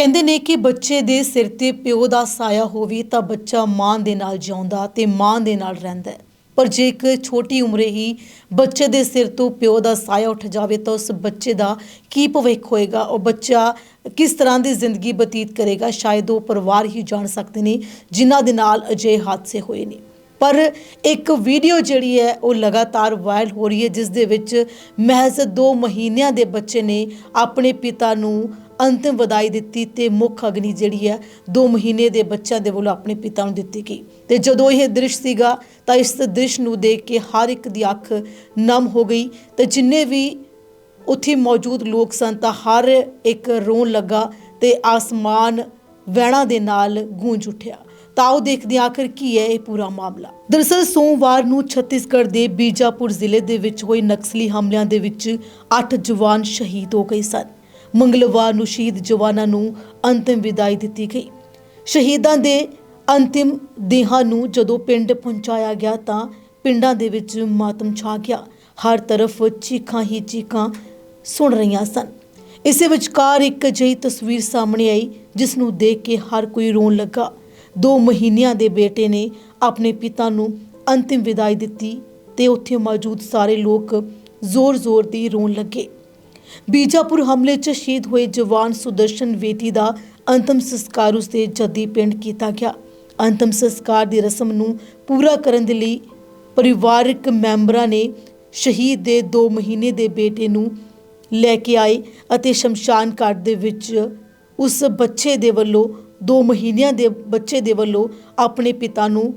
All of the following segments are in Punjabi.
ਕਹਿੰਦੇ ਨੇ ਕਿ ਬੱਚੇ ਦੇ ਸਿਰ ਤੇ ਪਿਓ ਦਾ ਸਾਇਆ ਹੋਵੇ ਤਾਂ ਬੱਚਾ ਮਾਂ ਦੇ ਨਾਲ ਜਿਉਂਦਾ ਤੇ ਮਾਂ ਦੇ ਨਾਲ ਰਹਿੰਦਾ ਹੈ। ਪਰ ਜੇ ਇੱਕ ਛੋਟੀ ਉਮਰੇ ਹੀ ਬੱਚੇ ਦੇ ਸਿਰ ਤੋਂ ਪਿਓ ਦਾ ਸਾਇਆ ਉੱਠ ਜਾਵੇ ਤਾਂ ਉਸ ਬੱਚੇ ਦਾ ਕੀ ਭਵਿੱਖ ਹੋਏਗਾ? ਉਹ ਬੱਚਾ ਕਿਸ ਤਰ੍ਹਾਂ ਦੀ ਜ਼ਿੰਦਗੀ ਬਤੀਤ ਕਰੇਗਾ? ਸ਼ਾਇਦ ਉਹ ਪਰਿਵਾਰ ਹੀ ਜਾਣ ਸਕਦੇ ਨੇ, ਜਿਨ੍ਹਾਂ ਦੇ ਨਾਲ ਅਜਿਹੇ ਹਾਦਸੇ ਹੋਏ ਨੇ। ਪਰ ਇੱਕ ਵੀਡੀਓ ਜਿਹੜੀ ਹੈ, ਉਹ ਲਗਾਤਾਰ ਵਾਇਰਲ ਹੋ ਰਹੀ ਹੈ, ਜਿਸ ਦੇ ਵਿੱਚ ਮਹਿਜ਼ 2 ਮਹੀਨਿਆਂ ਦੇ ਬੱਚੇ ਨੇ ਆਪਣੇ ਪਿਤਾ ਨੂੰ ਅੰਤਿਮ ਵਧਾਈ ਦਿੱਤੀ ਤੇ ਮੁੱਖ ਅਗਨੀ ਜਿਹੜੀ ਹੈ 2 ਮਹੀਨੇ ਦੇ ਬੱਚਿਆਂ ਦੇ ਵੱਲੋਂ ਆਪਣੇ ਪਿਤਾ ਨੂੰ ਦਿੱਤੀ ਗਈ। ਤੇ ਜਦੋਂ ਇਹ ਦ੍ਰਿਸ਼ ਸੀਗਾ, ਤਾਂ ਇਸ ਦ੍ਰਿਸ਼ ਨੂੰ ਦੇਖ ਕੇ ਹਰ ਇੱਕ ਦੀ ਅੱਖ ਨਮ ਹੋ ਗਈ ਤੇ ਜਿੰਨੇ ਵੀ ਉੱਥੇ ਮੌਜੂਦ ਲੋਕ ਸਨ, ਤਾਂ ਹਰ ਇੱਕ ਰੋਣ ਲੱਗਾ ਤੇ ਆਸਮਾਨ ਵਹਿਣਾਂ ਦੇ ਨਾਲ ਗੂੰਜ ਉੱਠਿਆ। ਤਾਂ ਉਹ ਦੇਖਦੇ ਹਾਂ ਆਖਰ ਕੀ ਹੈ ਇਹ ਪੂਰਾ ਮਾਮਲਾ। ਦਰਅਸਲ ਸੋਮਵਾਰ ਨੂੰ ਛੱਤੀਸਗੜ੍ਹ ਦੇ ਬੀਜਾਪੁਰ ਜ਼ਿਲ੍ਹੇ ਦੇ ਵਿੱਚ ਹੋਏ ਨਕਸਲੀ ਹਮਲਿਆਂ ਦੇ ਵਿੱਚ 8 ਜਵਾਨ ਸ਼ਹੀਦ ਹੋ ਗਏ ਸਨ। ਮੰਗਲਵਾਰ ਨੂੰ ਸ਼ਹੀਦ ਜਵਾਨਾਂ ਨੂੰ ਅੰਤਿਮ ਵਿਦਾਈ ਦਿੱਤੀ ਗਈ। ਸ਼ਹੀਦਾਂ ਦੇ ਅੰਤਿਮ ਦੇਹਾਂ ਨੂੰ ਜਦੋਂ ਪਿੰਡ ਪਹੁੰਚਾਇਆ ਗਿਆ ਤਾਂ ਪਿੰਡਾਂ ਦੇ ਵਿੱਚ ਮਾਤਮ ਛਾ ਗਿਆ। ਹਰ ਤਰਫ ਚੀਖਾਂ ਹੀ ਚੀਖਾਂ ਸੁਣ ਰਹੀਆਂ ਸਨ। ਇਸੇ ਵਿਚਕਾਰ ਇੱਕ ਅਜਿਹੀ ਤਸਵੀਰ ਸਾਹਮਣੇ ਆਈ, ਜਿਸ ਨੂੰ ਦੇਖ ਕੇ ਹਰ ਕੋਈ ਰੋਣ ਲੱਗਾ। ਦੋ ਮਹੀਨਿਆਂ ਦੇ ਬੇਟੇ ਨੇ ਆਪਣੇ ਪਿਤਾ ਨੂੰ ਅੰਤਿਮ ਵਿਦਾਈ ਦਿੱਤੀ ਤੇ ਉੱਥੇ ਮੌਜੂਦ ਸਾਰੇ ਲੋਕ ਜ਼ੋਰ-ਜ਼ੋਰ ਦੀ ਰੋਣ ਲੱਗੇ। ਬੀਜਾਪੁਰ ਹਮਲੇ 'ਚ ਸ਼ਹੀਦ ਹੋਏ ਜਵਾਨ ਸੁਦਰਸ਼ਨ ਵੇਟੀ ਦਾ ਅੰਤਮ ਸੰਸਕਾਰ ਉਸਦੇ ਜੱਦੀ ਪਿੰਡ ਕੀਤਾ ਗਿਆ। ਅੰਤਮ ਸੰਸਕਾਰ ਦੀ ਰਸਮ ਨੂੰ ਪੂਰਾ ਕਰਨ ਦੇ ਲਈ ਪਰਿਵਾਰਕ ਮੈਂਬਰਾਂ ਨੇ ਸ਼ਹੀਦ ਦੇ 2 ਮਹੀਨੇ ਦੇ ਬੇਟੇ ਨੂੰ ਲੈ ਕੇ ਆਏ ਅਤੇ ਸ਼ਮਸ਼ਾਨ ਘਾਟ ਦੇ ਵਿੱਚ ਉਸ ਬੱਚੇ ਦੇ ਵੱਲੋਂ 2 ਮਹੀਨਿਆਂ ਦੇ ਬੱਚੇ ਦੇ ਵੱਲੋਂ ਆਪਣੇ ਪਿਤਾ ਨੂੰ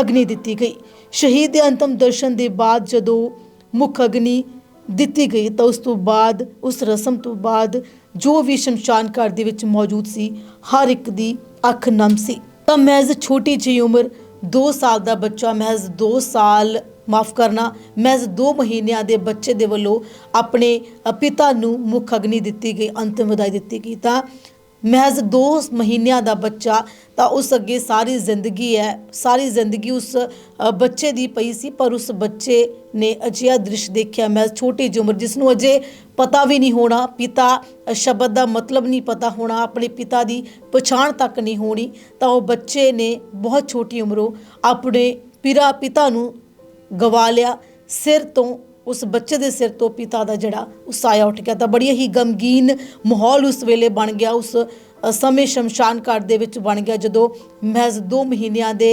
ਅਗਨੀ ਦਿੱਤੀ ਗਈ। ਸ਼ਹੀਦ ਦੇ ਅੰਤਮ ਦਰਸ਼ਨ ਦੇ ਬਾਅਦ ਜਦੋਂ ਮੁੱਖ ਅਗਨੀ ਦਿੱਤੀ ਗਈ ਤਾਂ ਉਸ ਤੋਂ ਬਾਅਦ, ਉਸ ਰਸਮ ਤੋਂ ਬਾਅਦ ਜੋ ਵੀ ਸ਼ਮਸ਼ਾਨ ਘਾਟ ਦੇ ਵਿੱਚ ਮੌਜੂਦ ਸੀ, ਹਰ ਇੱਕ ਦੀ ਅੱਖ ਨਮ ਸੀ। ਤਾਂ ਮਹਿਜ਼ ਛੋਟੀ ਜਿਹੀ ਉਮਰ 2 ਸਾਲ ਦਾ ਬੱਚਾ, ਮਹਿਜ਼ 2 ਸਾਲ ਮਾਫ ਕਰਨਾ, ਮਹਿਜ਼ 2 ਮਹੀਨਿਆਂ ਦੇ ਬੱਚੇ ਦੇ ਵੱਲੋਂ ਆਪਣੇ ਪਿਤਾ ਨੂੰ ਮੁੱਖ ਅਗਨੀ ਦਿੱਤੀ ਗਈ, ਅੰਤਿਮ ਵਿਦਾਈ ਦਿੱਤੀ ਗਈ। ਤਾਂ ਮਹਿਜ਼ 2 ਮਹੀਨਿਆਂ ਦਾ ਬੱਚਾ, ਤਾਂ ਉਸ ਅੱਗੇ ਸਾਰੀ ਜ਼ਿੰਦਗੀ ਹੈ, ਸਾਰੀ ਜ਼ਿੰਦਗੀ ਉਸ ਬੱਚੇ ਦੀ ਪਈ ਸੀ, ਪਰ ਉਸ ਬੱਚੇ ਨੇ ਅਜਿਹਾ ਦ੍ਰਿਸ਼ ਦੇਖਿਆ ਮਹਿਜ਼ ਛੋਟੀ ਜਿਹੀ ਉਮਰ, ਜਿਸ ਨੂੰ ਅਜੇ ਪਤਾ ਵੀ ਨਹੀਂ ਹੋਣਾ, ਪਿਤਾ ਸ਼ਬਦ ਦਾ ਮਤਲਬ ਨਹੀਂ ਪਤਾ ਹੋਣਾ, ਆਪਣੇ ਪਿਤਾ ਦੀ ਪਛਾਣ ਤੱਕ ਨਹੀਂ ਹੋਣੀ, ਤਾਂ ਉਹ ਬੱਚੇ ਨੇ ਬਹੁਤ ਛੋਟੀ ਉਮਰੋਂ ਆਪਣੇ ਪਿਰਾ ਪਿਤਾ ਨੂੰ ਗਵਾ ਲਿਆ, ਸਿਰ ਤੋਂ ਉਸ ਬੱਚੇ ਦੇ ਸਿਰ ਤੋਂ ਪਿਤਾ ਦਾ ਜਿਹੜਾ ਉਸਾਇਆ ਉੱਠ ਗਿਆ ਤਾਂ ਬੜੀ ਹੀ ਗਮਗੀਨ ਮਾਹੌਲ ਉਸ ਵੇਲੇ ਬਣ ਗਿਆ, ਉਸ ਸਮੇਂ ਸ਼ਮਸ਼ਾਨ ਘਾਟ ਦੇ ਵਿੱਚ ਬਣ ਗਿਆ ਜਦੋਂ ਮਹਿਜ਼ 2 ਮਹੀਨਿਆਂ ਦੇ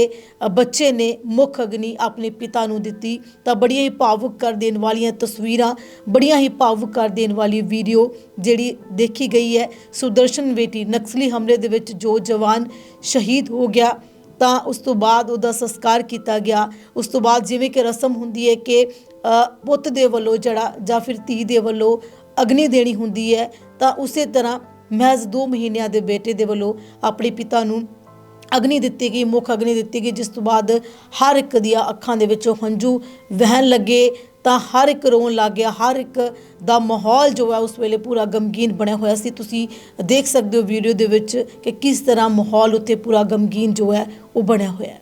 ਬੱਚੇ ਨੇ ਮੁੱਖ ਅਗਨੀ ਆਪਣੇ ਪਿਤਾ ਨੂੰ ਦਿੱਤੀ ਤਾਂ ਬੜੀਆਂ ਹੀ ਭਾਵੁਕ ਕਰ ਦੇਣ ਵਾਲੀਆਂ ਤਸਵੀਰਾਂ, ਬੜੀਆਂ ਹੀ ਭਾਵੁਕ ਕਰ ਦੇਣ ਵਾਲੀ ਵੀਡੀਓ ਜਿਹੜੀ ਦੇਖੀ ਗਈ ਹੈ। ਸੁਦਰਸ਼ਨ ਵੇਟੀ ਨਕਸਲੀ ਹਮਲੇ ਦੇ ਵਿੱਚ ਜੋ ਜਵਾਨ ਸ਼ਹੀਦ ਹੋ ਗਿਆ। ਤਾਂ ਉਸ ਤੋਂ ਬਾਅਦ ਉਹਦਾ ਸੰਸਕਾਰ ਕੀਤਾ ਗਿਆ। ਉਸ ਤੋਂ ਬਾਅਦ ਜਿਵੇਂ ਕਿ ਰਸਮ ਹੁੰਦੀ ਹੈ ਕਿ ਪੁੱਤ ਦੇ ਵੱਲੋਂ ਜਿਹੜਾ ਜਾਂ ਫਿਰ ਧੀ ਦੇ ਵੱਲੋਂ ਅਗਨੀ ਦੇਣੀ ਹੁੰਦੀ ਹੈ, ਤਾਂ ਉਸੇ ਤਰ੍ਹਾਂ ਮਹਿਜ਼ 2 ਮਹੀਨਿਆਂ ਦੇ ਬੇਟੇ ਦੇ ਵੱਲੋਂ ਆਪਣੇ ਪਿਤਾ ਨੂੰ ਅਗਨੀ ਦਿੱਤੀ ਗਈ, ਮੁੱਖ ਅਗਨੀ ਦਿੱਤੀ ਗਈ, ਜਿਸ ਤੋਂ ਬਾਅਦ ਹਰ ਇੱਕ ਦੀਆਂ ਅੱਖਾਂ ਦੇ ਵਿੱਚੋਂ ਹੰਝੂ ਵਹਿਣ ਲੱਗੇ। ਤਾਂ ਹਰ ਇੱਕ ਰੋਣ ਲੱਗ ਗਿਆ, ਹਰ ਇੱਕ ਦਾ ਮਾਹੌਲ ਜੋ ਹੈ ਉਸ ਵੇਲੇ ਪੂਰਾ ਗਮਗੀਨ ਬਣਿਆ ਹੋਇਆ ਸੀ। ਤੁਸੀਂ ਦੇਖ ਸਕਦੇ ਹੋ ਵੀਡੀਓ ਦੇ ਵਿੱਚ ਕਿ ਕਿਸ ਤਰ੍ਹਾਂ ਮਾਹੌਲ ਉੱਤੇ ਪੂਰਾ ਗਮਗੀਨ ਜੋ ਹੈ ਉਹ ਬਣਿਆ ਹੋਇਆ ਹੈ।